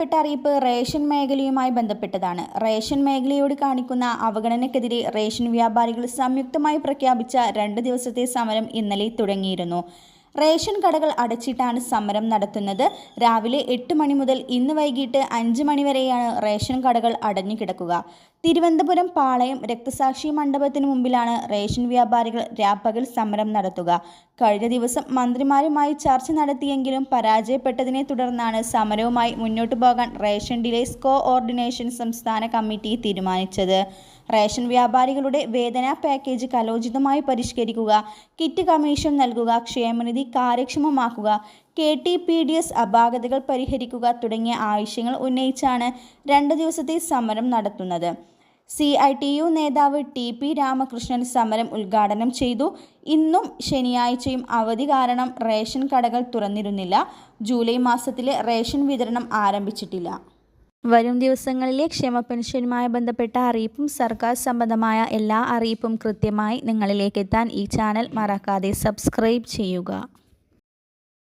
പ്പെട്ട അറിയിപ്പ് റേഷൻ മേഖലയുമായി ബന്ധപ്പെട്ടതാണ്. റേഷൻ മേഖലയോട് കാണിക്കുന്ന അവഗണനയ്ക്കെതിരെ റേഷൻ വ്യാപാരികൾ സംയുക്തമായി പ്രഖ്യാപിച്ച രണ്ട് ദിവസത്തെ സമരം ഇന്നലെ തുടങ്ങിയിരുന്നു. റേഷൻ കടകൾ അടച്ചിട്ടാണ് സമരം നടത്തുന്നത്. രാവിലെ എട്ട് മണി മുതൽ ഇന്ന് വൈകിട്ട് അഞ്ച് മണി വരെയാണ് റേഷൻ കടകൾ അടഞ്ഞു കിടക്കുക. തിരുവനന്തപുരം പാളയം രക്തസാക്ഷി മണ്ഡപത്തിന് മുമ്പിലാണ് റേഷൻ വ്യാപാരികൾ രാപ്പകൽ സമരം നടത്തുക. കഴിഞ്ഞ ദിവസം മന്ത്രിമാരുമായി ചർച്ച നടത്തിയെങ്കിലും പരാജയപ്പെട്ടതിനെ തുടർന്നാണ് സമരവുമായി മുന്നോട്ടു പോകാൻ റേഷൻ ഡിലേസ് കോ ഓർഡിനേഷൻ സംസ്ഥാന കമ്മിറ്റി തീരുമാനിച്ചത്. റേഷൻ വ്യാപാരികളുടെ വേതന പാക്കേജ് കലോചിതമായി പരിഷ്കരിക്കുക കിറ്റ് കമ്മീഷൻ നൽകുക ക്ഷേമനിധി കാര്യക്ഷമമാക്കുക K T P D S അപാകതകൾ പരിഹരിക്കുക തുടങ്ങിയ ആവശ്യങ്ങൾ ഉന്നയിച്ചാണ് രണ്ടു ദിവസത്തെ സമരം നടത്തുന്നത്. സി ഐ ടി യു നേതാവ് ടി പി രാമകൃഷ്ണൻ സമരം ഉദ്ഘാടനം ചെയ്തു. ഇന്നും ശനിയാഴ്ചയും അവധി കാരണം റേഷൻ കടകൾ തുറന്നിരുന്നില്ല. ജൂലൈ മാസത്തിലെ റേഷൻ വിതരണം ആരംഭിച്ചിട്ടില്ല. വരും ദിവസങ്ങളിലെ ക്ഷേമ പെൻഷനുമായി ബന്ധപ്പെട്ട അറിയിപ്പും സർക്കാർ സംബന്ധമായ എല്ലാ അറിയിപ്പും കൃത്യമായി നിങ്ങളിലേക്ക് എത്താൻ ഈ ചാനൽ മറക്കാതെ സബ്സ്ക്രൈബ് ചെയ്യുക.